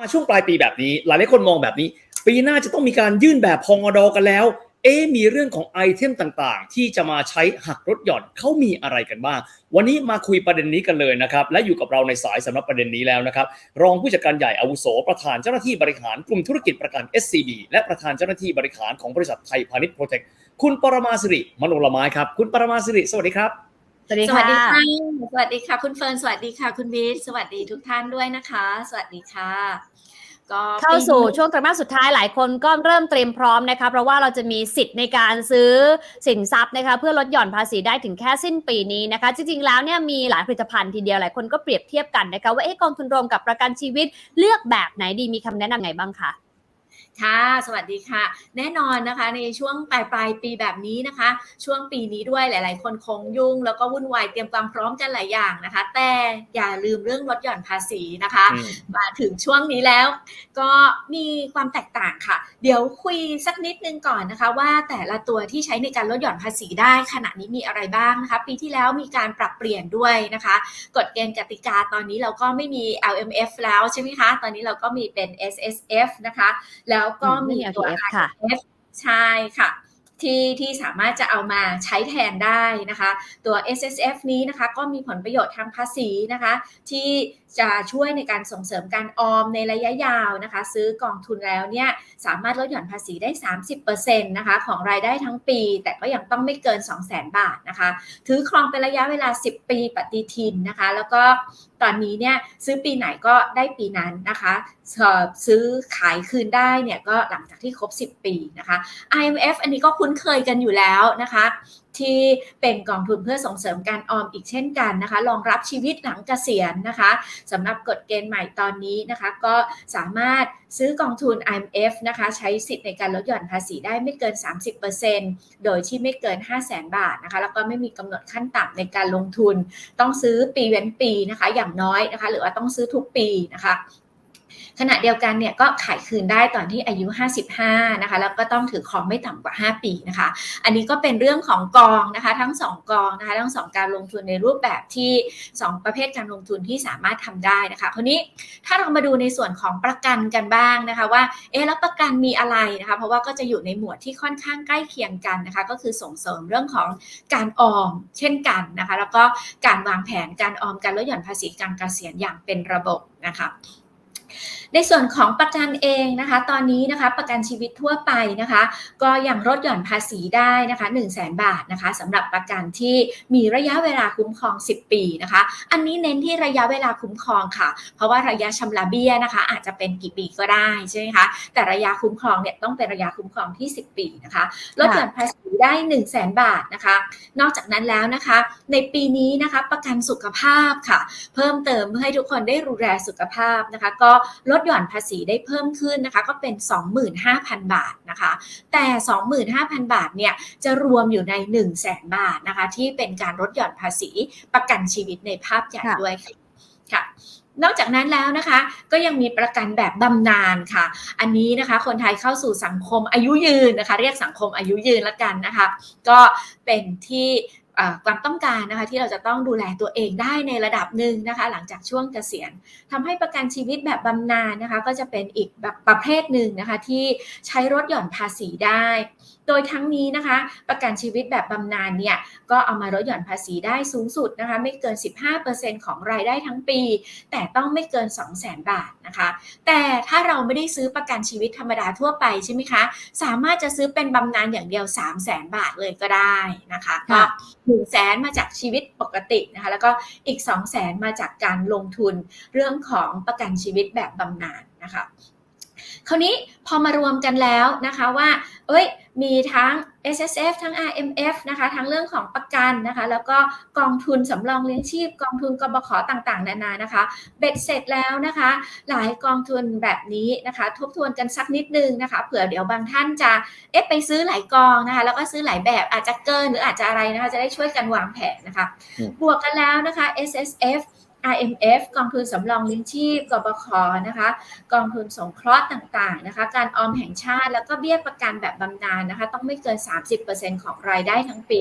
มาช่วงปลายปีแบบนี้ หลายหลายคนมองแบบนี้ ปีหน้าจะต้องมีการยื่นแบบพองอดอกันแล้ว เอ๊มีเรื่องของไอเทมต่างๆ ที่จะมาใช้หักลดหย่อนเขามีอะไรกันบ้าง วันนี้มาคุยประเด็นนี้กันเลยนะครับ และอยู่กับเราในสายสำหรับประเด็นนี้แล้วนะครับ รองผู้จัดการใหญ่อาวุโส ประธานเจ้าหน้าที่บริหารกลุ่มธุรกิจประกัน SCB และประธานเจ้าหน้าที่บริหารของบริษัทไทยพาณิชย์โปรเทคคุณปรมาสิริมโนละไม้ครับ คุณปรมาสิริ สวัสดีครับ สวัสดีสวัสดีค่ะค่ะ สวัสดีค่ะ คุณเฟิร์น สวัสดีค่ะ คุณบีทสวัสดีทุกท่านด้วยนะคะ สวัสดีค่ะ ก็เข้าสู่ปีนี้ช่วงไตรมาสสุดท้ายหลายคนก็เริ่มเตรียมพร้อมนะคะ เพราะว่าเราจะมีสิทธิ์ในการซื้อสินทรัพย์นะคะ เพื่อลดหย่อนภาษีได้ถึงแค่สิ้นปีนี้นะคะ จริงๆ แล้วเนี่ยมีหลายผลิตภัณฑ์ทีเดียวหลายคนก็เปรียบเทียบกันนะคะว่าเอ๊ะกองทุนรวมกับประกันชีวิตเลือกแบบไหนดีมีคำแนะนำไงบ้างคะ ค่ะ สวัสดีค่ะ แน่นอนนะคะในช่วงปลายปลายปีแบบนี้นะคะ ช่วงปีนี้ด้วยหลาย ๆ คนคงยุ่ง แล้วก็วุ่นวายเตรียมความพร้อมกันหลายอย่างนะคะ แต่อย่าลืมเรื่องลดหย่อนภาษีนะคะอืมมาถึงช่วงนี้แล้ว ก็มีความแตกต่างค่ะ เดี๋ยวคุยสักนิดนึงก่อนนะคะ ว่าแต่ละตัวที่ใช้ในการลดหย่อนภาษีได้ขณะนี้มีอะไรบ้างนะคะ ปีที่แล้วมีการปรับเปลี่ยนด้วยนะคะ กฎเกณฑ์กติกาตอนนี้เราก็ไม่มี LMF แล้วใช่ไหมคะ ตอนนี้เราก็มีเป็น SSF นะคะ แล้วก็มีตัวไม่มี LTF ค่ะ IF ใช่ค่ะที่ที่สามารถจะเอามาใช้แทนได้นะคะ ตัว S S F นี้นะคะก็มีผลประโยชน์ทางภาษีนะคะ ที่จะช่วยในการส่งเสริมการออมในระยะยาวนะคะ ซื้อกองทุนแล้วเนี่ยสามารถลดหย่อนภาษีได้ 30%นะคะของรายได้ทั้งปี แต่ก็ยังต้องไม่เกิน 200,000 บาทนะคะ ถือครองเป็นระยะเวลา 10 ปีปฏิทินนะคะ แล้วก็ตอนนี้เนี่ยซื้อปีไหนก็ได้ปีนั้นนะคะเอ่อซื้อขายคืนได้เนี่ยก็หลังจากที่ครบ 10 ปีนะคะ IMF อันนี้ก็คุ้นเคยกันอยู่แล้วนะคะที่เป็นกองทุนเพื่อส่งเสริมการออมอีกเช่นกันนะคะรองรับชีวิตหลังเกษียณนะคะสำหรับกฎเกณฑ์ใหม่ตอนนี้นะคะ ก็สามารถซื้อกองทุน IMF นะคะ ใช้สิทธิ์ในการลดหย่อนภาษีได้ไม่เกิน 30%โดยที่ไม่เกิน 5 0 0แสนบาทนะคะ แล้วก็ไม่มีกำหนดขั้นต่ำในการลงทุน ต้องซื้อปีเว้นปีนะคะ อย่างน้อยนะคะ หรือว่าต้องซื้อทุกปีนะคะ ขณะเดียวกันเนี่ยก็ขายคืนได้ตอนที่อายุ 55 นะคะ แล้วก็ต้องถือครองไม่ต่ำกว่า 5 ปีนะคะ อันนี้ก็เป็นเรื่องของกองนะคะ ทั้ง 2 กองนะคะ ทั้ง 2 การลงทุนในรูปแบบที่ 2 ประเภทการลงทุนที่สามารถทำได้นะคะ คราวนี้ถ้าเรามาดูในส่วนของประกันกันบ้างนะคะว่า เอ๊ะแล้วประกันมีอะไรนะคะ เพราะว่าก็จะอยู่ในหมวดที่ค่อนข้างใกล้เคียงกันนะคะ ก็คือส่งเสริมเรื่องของการออมเช่นกันนะคะ แล้วก็การวางแผนการออมการลดหย่อนภาษีการเกษียณอย่างเป็นระบบนะคะ ในส่วนของประกันเองนะคะ ตอนนี้นะคะประกันชีวิตทั่วไปนะคะ ก็ยังลดหย่อนภาษีได้นะคะ1 0 0 0 0แบาทนะคะสำหรับประกันที่มีระยะเวลาคุ้มครอง 10 ปีนะคะ อันนี้เน้นที่ระยะเวลาคุ้มครองค่ะ เพราะว่าระยะชำระเบี้ยนะคะ อาจจะเป็นกี่ปีก็ได้ใช่ไหมคะแต่ระยะคุ้มครองเนี่ยต้องเป็นระยะคุ้มครองที่ 10 ปีนะคะลดหย่อนภาษีได้1 0 0 0 0แบาทนะคะ นอกจากนั้นแล้วนะคะ ในปีนี้นะคะประกันสุขภาพค่ะ เพิ่มเติมเพื่อให้ทุกคนได้ดูแลสุขภาพนะคะ ก็ลดหย่อนภาษีได้เพิ่มขึ้นนะคะก็เป็น 25,000 บาทนะคะ แต่ 25,000 บาทเนี่ยจะรวมอยู่ใน 1 0 0 0 0แบาทนะคะที่เป็นการลดหย่อนภาษีประกันชีวิตในภาพใหญ่ค่ะด้วยค่ะค่ะนอกจากนั้นแล้วนะคะก็ยังมีประกันแบบบำนาญค่ะ อันนี้นะคะคนไทยเข้าสู่สังคมอายุยืนนะคะ เรียกสังคมอายุยืนละกันนะคะ ก็เป็นที่เอ่อ ความต้องการนะคะที่เราจะต้องดูแลตัวเองได้ในระดับหนึ่งนะคะ หลังจากช่วงเกษียณทำให้ประกันชีวิตแบบบำนาญนะคะ ก็จะเป็นอีกแบบประเภทหนึ่งนะคะ ที่ใช้ลดหย่อนภาษีได้ โดยทั้งนี้นะคะ ประกันชีวิตแบบบำนาญเนี่ยก็เอามาลดหย่อนภาษีได้สูงสุดนะคะ ไม่เกิน 15%ของรายได้ทั้งปี แต่ต้องไม่เกิน 200,000 บาทนะคะ แต่ถ้าเราไม่ได้ซื้อประกันชีวิตธรรมดาทั่วไปใช่ไหมคะ สามารถจะซื้อเป็นบำนาญอย่างเดียว 3 0 0 0 0 0 บาทเลยก็ได้นะคะก็หนึ่งแสนมาจากชีวิตปกตินะคะแล้วก็อีกสองแสนมาจากการลงทุนเรื่องของประกันชีวิตแบบบำนาญนะคะ คราวนี้พอมารวมกันแล้วนะคะว่า เอ้ย มีทั้ง S S F ทั้ง R M F นะคะ ทั้งเรื่องของประกันนะคะ แล้วก็กองทุนสำรองเลี้ยงชีพ กองทุนกบขต่างๆ นานานะคะ เบ็ดเสร็จแล้วนะคะ หลายกองทุนแบบนี้นะคะ ทบทวนกันสักนิดนึงนะคะ เผื่อเดี๋ยวบางท่านจะ เอ๊ะไปซื้อหลายกองนะคะ แล้วก็ซื้อหลายแบบอาจจะเกินหรืออาจจะอะไรนะคะ จะได้ช่วยกันวางแผนนะคะอืมบวกกันแล้วนะคะ S S F IMF กองทุนสำรองลี้ยงชีพกบขนะคะ กองทุนสงเคราะห์ต่างๆนะคะ การออมแห่งชาติ แล้วก็เบี้ยประกันแบบบำนาญนะคะ ต้องไม่เกิน 30%ของรายได้ทั้งปี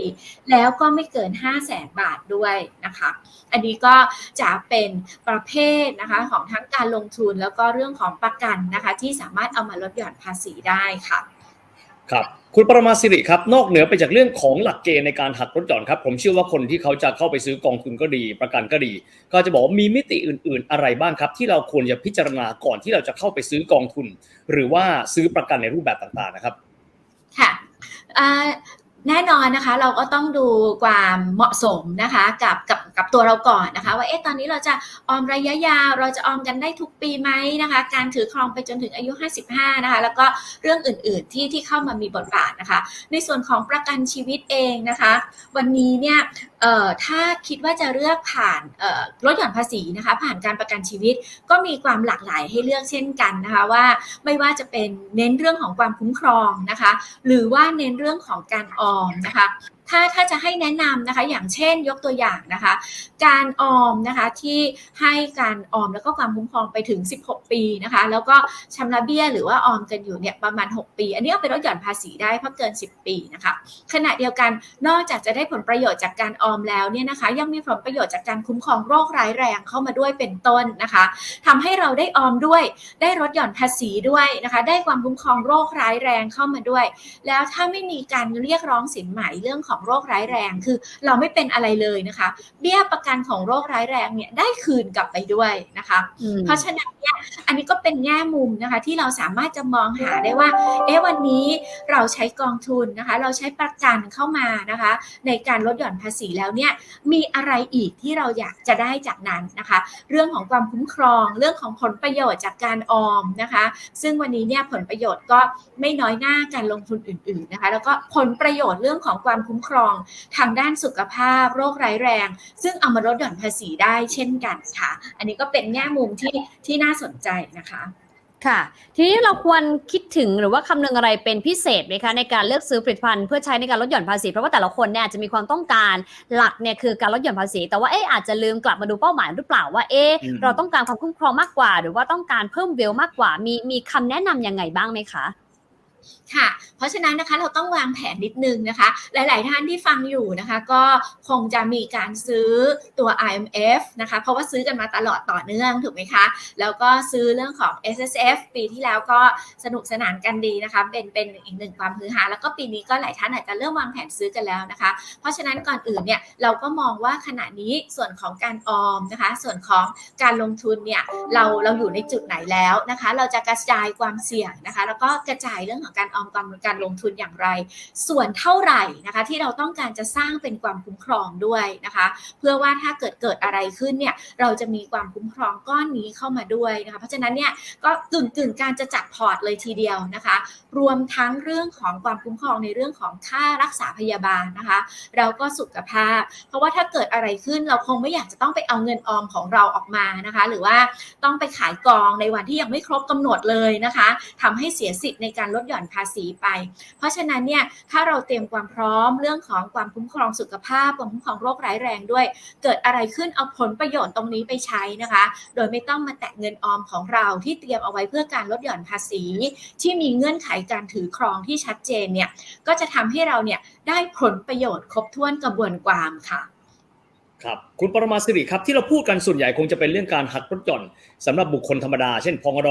แล้วก็ไม่เกิน 5 0 0แสนบาทด้วยนะคะ อันนี้ก็จะเป็นประเภทนะคะของทั้งการลงทุนแล้วก็เรื่องของประกันนะคะ ที่สามารถเอามาลดหย่อนภาษีได้ค่ะ ครับ คุณปรมาสิริครับ นอกเหนือไปจากเรื่องของหลักเกณฑ์ในการหักลดหย่อนครับ ผมเชื่อว่าคนที่เขาจะเข้าไปซื้อกองทุนก็ดี ประกันก็ดี ก็จะบอกว่ามีมิติอื่น ๆ อะไรบ้างครับ ที่เราควรจะพิจารณาก่อนที่เราจะเข้าไปซื้อกองทุน หรือว่าซื้อประกันในรูปแบบต่างๆนะครับ ค่ะอ่า แน่นอนนะคะเราก็ต้องดูความเหมาะสมนะคะกับกับกับตัวเราก่อนนะคะว่าเอ๊ะตอนนี้เราจะออมระยะยาว เราจะออมกันได้ทุกปีไหมนะคะการถือครองไปจนถึงอายุ 55นะคะแล้วก็เรื่องอื่นๆที่ที่เข้ามามีบทบาทนะคะ ในส่วนของประกันชีวิตเองนะคะ วันนี้เนี่ย เอ่อถ้าคิดว่าจะเลือกผ่านเอ่อลดหย่อนภาษีนะคะผ่านการประกันชีวิตก็มีความหลากหลายให้เลือกเช่นกันนะคะว่าไม่ว่าจะเป็นเน้นเรื่องของความคุ้มครองนะคะ หรือว่าเน้นเรื่องของการออมนะคะ ถ้าถ้าจะให้แนะนำนะคะ อย่างเช่นยกตัวอย่างนะคะ การออมนะคะที่ให้การออมแล้วก็ความคุ้มครองไปถึง 16 ปีนะคะ แล้วก็ชำระเบี้ยหรือว่าออมกันอยู่เนี่ยประมาณ 6 ปี อันนี้เอาไปลดหย่อนภาษีได้เพราะเกิน 10 ปีนะคะขณะเดียวกันนอกจากจะได้ผลประโยชน์จากการออมแล้วเนี่ยนะคะ ยังมีผลประโยชน์จากการคุ้มครองโรคร้ายแรงเข้ามาด้วยเป็นต้นนะคะทำให้เราได้ออมด้วยได้ลดหย่อนภาษีด้วยนะคะ ได้ความคุ้มครองโรคร้ายแรงเข้ามาด้วย แล้วถ้าไม่มีการเรียกร้องสินไหมเรื่องของโรคร้ายแรง คือเราไม่เป็นอะไรเลยนะคะ เบี้ยประกันของโรคร้ายแรงเนี่ยได้คืนกลับไปด้วยนะคะอืมเพราะฉะนั้นเนี่ย อันนี้ก็เป็นแง่มุมนะคะที่เราสามารถจะมองหาได้ว่า เอ๊ะวันนี้เราใช้กองทุนนะคะ เราใช้ประกันเข้ามานะคะ ในการลดหย่อนภาษีแล้วเนี่ยมีอะไรอีกที่เราอยากจะได้จากนั้นนะคะ เรื่องของความคุ้มครอง เรื่องของผลประโยชน์จากการออมนะคะ ซึ่งวันนี้เนี่ยผลประโยชน์ก็ไม่น้อยหน้าการลงทุนอื่น ๆนะคะ แล้วก็ผลประโยชน์เรื่องของความคุ้มครองทางด้านสุขภาพ โรคร้ายแรง ซึ่งเอามาลดหย่อนภาษีได้เช่นกันค่ะ อันนี้ก็เป็นแง่มุมที่ที่น่าสนใจนะคะค่ะ ทีนี้เราควรคิดถึงหรือว่าคำนึงอะไรเป็นพิเศษไหมคะในการเลือกซื้อผลิตภัณฑ์เพื่อใช้ในการลดหย่อนภาษีเพราะว่าแต่ละคนเนี่ยอาจจะมีความต้องการหลักเนี่ยคือการลดหย่อนภาษี แต่ว่าเอ๊ะอาจจะลืมกลับมาดูเป้าหมายหรือเปล่าว่าเอ๊ะอืมเราต้องการความคุ้มครองมากกว่า หรือว่าต้องการเพิ่มเวลมากกว่า มีมีคำแนะนำยังไงบ้างไหมคะ ค่ะ เพราะฉะนั้นนะคะเราต้องวางแผนนิดนึงนะคะ หลาย ๆ ท่านที่ฟังอยู่นะคะ ก็คงจะมีการซื้อตัว IMF นะคะ เพราะว่าซื้อกันมาตลอดต่อเนื่องถูกไหมคะ แล้วก็ซื้อเรื่องของ SSF ปีที่แล้วก็สนุกสนานกันดีนะคะ เป็นเป็นอีกหนึ่งความฮือฮาแล้วก็ปีนี้ก็หลายท่านอาจจะเริ่มวางแผนซื้อกันแล้วนะคะ เพราะฉะนั้นก่อนอื่นเนี่ยเราก็มองว่าขณะนี้ส่วนของการออมนะคะ ส่วนของการลงทุนเนี่ยเราเราอยู่ในจุดไหนแล้วนะคะ เราจะกระจายความเสี่ยงนะคะ แล้วก็กระจายเรื่องของการออมการการลงทุนอย่างไร ส่วนเท่าไหร่นะคะที่เราต้องการจะสร้างเป็นความคุ้มครองด้วยนะคะ เพื่อว่าถ้าเกิดเกิดอะไรขึ้นเนี่ยเราจะมีความคุ้มครองก้อนนี้เข้ามาด้วยนะคะเพราะฉะนั้นเนี่ยก็กึ่งกึ่งการจะจัดพอร์ตเลยทีเดียวนะคะ รวมทั้งเรื่องของความคุ้มครองในเรื่องของค่ารักษาพยาบาลนะคะ เราก็สุขภาพ เพราะว่าถ้าเกิดอะไรขึ้นเราคงไม่อยากจะต้องไปเอาเงินออมของเราออกมานะคะ หรือว่าต้องไปขายกองในวันที่ยังไม่ครบกำหนดเลยนะคะทำให้เสียสิทธิ์ในการลดหย่อนภาษีไป เพราะฉะนั้นเนี่ยถ้าเราเตรียมความพร้อมเรื่องของความคุ้มครองสุขภาพความคุ้มครองโรคร้ายแรงด้วย เกิดอะไรขึ้นเอาผลประโยชน์ตรงนี้ไปใช้นะคะ โดยไม่ต้องมาแตะเงินออมของเราที่เตรียมเอาไว้เพื่อการลดหย่อนภาษี ที่มีเงื่อนไขการถือครองที่ชัดเจนเนี่ยก็จะทำให้เราเนี่ยได้ผลประโยชน์ครบถ้วนกระบวนความค่ะครับคุณปรมาสิริครับที่เราพูดกันส่วนใหญ่คงจะเป็นเรื่องการหักลดหย่อนสำหรับบุคคลธรรมดา เช่นพงด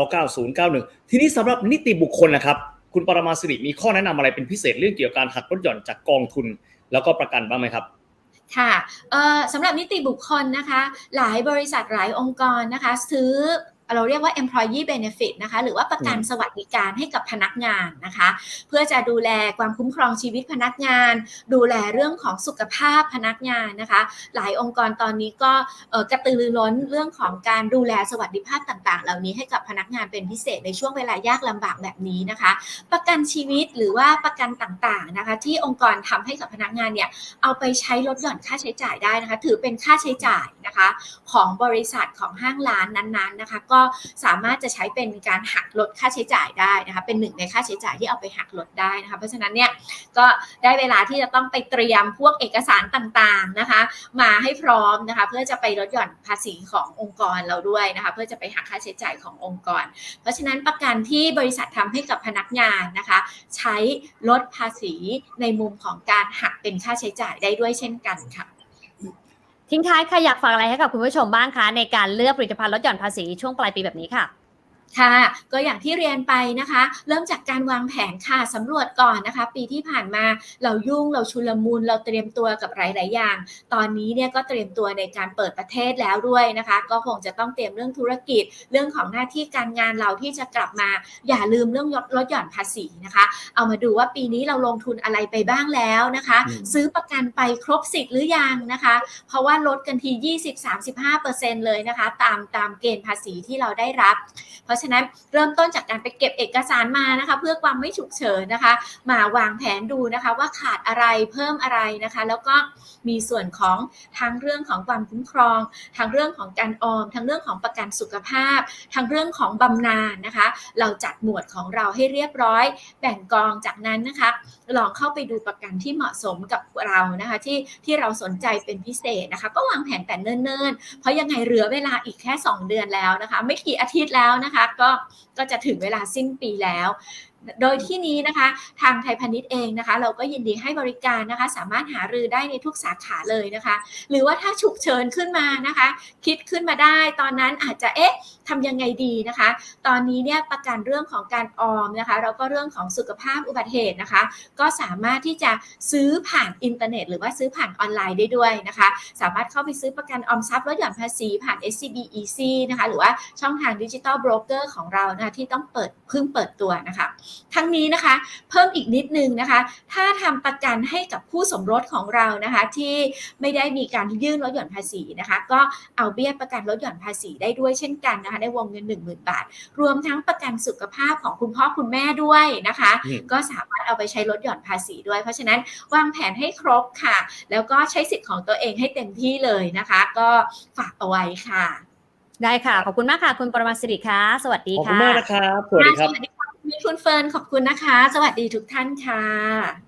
9091 ทีนี้สำหรับนิติบุคคลนะครับ คุณปรมาสิริมีข้อแนะนำอะไรเป็นพิเศษเรื่องเกี่ยวกับการหักลดหย่อนจากกองทุน แล้วก็ประกันบ้างไหมครับค่ะสำหรับนิติบุคคลนะคะ หลายบริษัทหลายองค์กรนะคะ ซื้อ เราเรียกว่า employee benefit นะคะหรือว่าประกันอืมสวัสดิการให้กับพนักงานนะคะ เพื่อจะดูแลความคุ้มครองชีวิตพนักงาน ดูแลเรื่องของสุขภาพพนักงานนะคะ หลายองค์กรตอนนี้ก็เอ่อกระตือรือร้นเรื่องของการดูแลสวัสดิภาพต่างๆ เหล่านี้ให้กับพนักงานเป็นพิเศษในช่วงเวลายากลำบากแบบนี้นะคะ ประกันชีวิตหรือว่าประกันต่างๆนะคะ ที่องค์กรทำให้กับพนักงานเนี่ยเอาไปใช้ลดหย่อนค่าใช้จ่ายได้นะคะ ถือเป็นค่าใช้จ่ายนะคะ ของบริษัทของห้างร้านนั้นๆนะคะก็ก็สามารถจะใช้เป็นการหักลดค่าใช้จ่ายได้นะคะ เป็นหนึ่งในค่าใช้จ่ายที่เอาไปหักลดได้นะคะ เพราะฉะนั้นเนี่ยก็ได้เวลาที่จะต้องไปเตรียมพวกเอกสารต่างๆนะคะ มาให้พร้อมนะคะ เพื่อจะไปลดหย่อนภาษีขององค์กรเราด้วยนะคะ เพื่อจะไปหักค่าใช้จ่ายขององค์กร เพราะฉะนั้นประกันที่บริษัททำให้กับพนักงานนะคะ ใช้ลดภาษีในมุมของการหักเป็นค่าใช้จ่ายได้ด้วยเช่นกันค่ะ ทิ้งท้ายค่ะอยากฝากอะไรให้กับคุณผู้ชมบ้างคะในการเลือกผลิตภัณฑ์ลดหย่อนภาษีช่วงปลายปีแบบนี้ค่ะ ค่ะ ก็อย่างที่เรียนไปนะคะ เริ่มจากการวางแผนค่ะสำรวจก่อนนะคะ ปีที่ผ่านมาเรายุ่งเราชุลมุนเราเตรียมตัวกับหลาย ๆ อย่าง ตอนนี้เนี่ยก็เตรียมตัวในการเปิดประเทศแล้วด้วยนะคะ ก็คงจะต้องเตรียมเรื่องธุรกิจ เรื่องของหน้าที่การงานเราที่จะกลับมา อย่าลืมเรื่องลดลดหย่อนภาษีนะคะ เอามาดูว่าปีนี้เราลงทุนอะไรไปบ้างแล้วนะคะอืมซื้อประกันไปครบสิทธิ์หรือยังนะคะ เพราะว่าลดกันที 20-35%เลยนะคะ ตามตามเกณฑ์ภาษีที่เราได้รับ เพราะฉะนั้นเริ่มต้นจากการไปเก็บเอกสารมานะคะ เพื่อความไม่ฉุกเฉินนะคะ มาวางแผนดูนะคะว่าขาดอะไรเพิ่มอะไรนะคะ แล้วก็มีส่วนของทั้งเรื่องของความคุ้มครอง ทั้งเรื่องของการออม ทั้งเรื่องของประกันสุขภาพ ทั้งเรื่องของบำนาญนะคะ เราจัดหมวดของเราให้เรียบร้อย แบ่งกองจากนั้นนะคะ ลองเข้าไปดูประกันที่เหมาะสมกับเรานะคะ ที่ที่เราสนใจเป็นพิเศษนะคะ ก็วางแผนแต่เนิ่นๆ เพราะยังไงเหลือเวลาอีกแค่ 2 เดือนแล้วนะคะ ไม่กี่อาทิตย์แล้วนะคะก็ก็จะถึงเวลาสิ้นปีแล้ว โดยที่นี้นะคะ ทางไทยพาณิชย์เองนะคะ เราก็ยินดีให้บริการนะคะ สามารถหารือได้ในทุกสาขาเลยนะคะ หรือว่าถ้าฉุกเฉินขึ้นมานะคะ คิดขึ้นมาได้ ตอนนั้นอาจจะเอ๊ะทำยังไงดีนะคะ ตอนนี้เนี่ยประกันเรื่องของการออมนะคะแล้วก็เรื่องของสุขภาพอุบัติเหตุนะคะ ก็สามารถที่จะซื้อผ่านอินเทอร์เน็ต หรือว่าซื้อผ่านออนไลน์ได้ด้วยนะคะ สามารถเข้าไปซื้อประกันออมทรัพย์ลดหย่อนภาษีผ่าน SCB Easy นะคะ หรือว่าช่องทางดิจิ t a ลบรกเกอร์ของเรานะคะที่ต้องเปิดเพิ่งเปิดตัวนะคะทั้งนี้นะคะ เพิ่มอีกนิดนึงนะคะ ถ้าทำประกันให้กับคู่สมรสของเรานะคะ ที่ไม่ได้มีการยื่นลดหย่อนภาษีนะคะ ก็เอาเบี้ยประกันลดหย่อนภาษีได้ด้วยเช่นกันนะคะในวงเงิน 10,000 บาท รวมทั้งประกันสุขภาพของคุณพ่อคุณแม่ด้วยนะคะอืมก็สามารถเอาไปใช้ลดหย่อนภาษีด้วย เพราะฉะนั้นวางแผนให้ครบค่ะ แล้วก็ใช้สิทธิ์ของตัวเองให้เต็มที่เลยนะคะ ก็ฝากเอาไว้ค่ะ ได้ค่ะ ขอบคุณมากค่ะ คุณปรมาสิริค่ะ สวัสดีขอบคุค่ะณมากนะครับ สวัสดีครับสวัสดี มีคุณเฟิร์นขอบคุณนะคะ สวัสดีทุกท่านค่ะ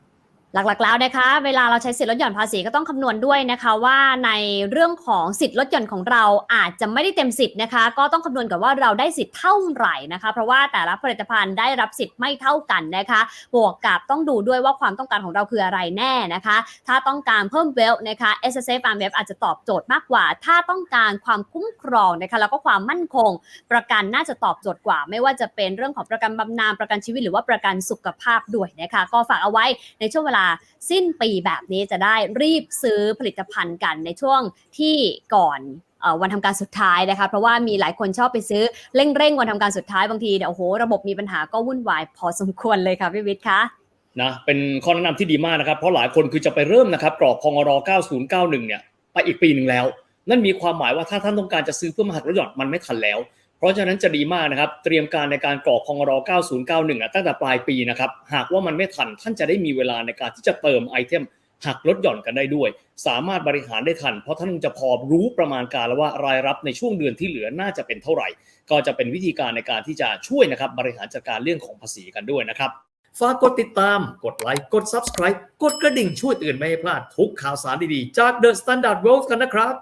หลักๆแล้วนะคะ เวลาเราใช้สิทธิ์ลดหย่อนภาษีก็ต้องคำนวณด้วยนะคะว่าในเรื่องของสิทธิ์ลดหย่อนของเราอาจจะไม่ได้เต็มสิทธิ์นะคะ ก็ต้องคำนวณกับว่าเราได้สิทธิ์เท่าไหร่นะคะ เพราะว่าแต่ละผลิตภัณฑ์ได้รับสิทธิ์ไม่เท่ากันนะคะ บวกกับต้องดูด้วยว่าความต้องการของเราคืออะไรแน่นะคะ ถ้าต้องการเพิ่มเวลนะคะ S S F R M F อาจจะตอบโจทย์มากกว่า ถ้าต้องการความคุ้มครองนะคะแล้วก็ความมั่นคง ประกันน่าจะตอบโจทย์กว่า ไม่ว่าจะเป็นเรื่องของประกันบำนาญประกันชีวิตหรือว่าประกันสุขภาพด้วยนะคะ ก็ฝากเอาไว้ในช่วงเวลาสิ้นปีแบบนี้จะได้รีบซื้อผลิตภัณฑ์กันในช่วงที่ก่อนวันทำการสุดท้ายนะคะ เพราะว่ามีหลายคนชอบไปซื้อเร่งๆวันทำการสุดท้ายบางทีเนี่ยโอ้โหระบบมีปัญหาก็วุ่นวายพอสมควรเลยค่ะพี่วิทย์คะนะเป็นข้อแนะนำที่ดีมากนะครับ เพราะหลายคนคือจะไปเริ่มนะครับกรอบพงร9091 เนี่ยไปอีกปีหนึ่งแล้ว นั่นมีความหมายว่าถ้าท่านต้องการจะซื้อเพื่อมาหักลดหย่อนมันไม่ทันแล้ว เพราะฉะนั้นจะดีมากนะครับเตรียมการในการกรอกพงร9091 ตั้งแต่ปลายปีนะครับหากว่ามันไม่ทันท่านจะได้มีเวลาในการที่จะเติมไอเทมหักลดหย่อนกันได้ด้วย สามารถบริหารได้ทัน เพราะท่านจะพอรู้ประมาณการแล้วว่ารายรับในช่วงเดือนที่เหลือน่าจะเป็นเท่าไหร่ ก็จะเป็นวิธีการในการที่จะช่วยนะครับบริหารจัดการเรื่องของภาษีกันด้วยนะครับฝากกดติดตาม กดไลค์ กด Subscribe กดกระดิ่งช่วยเตือนไม่ให้พลาดทุกข่าวสารดีๆ จาก The Standard World กันนะครับ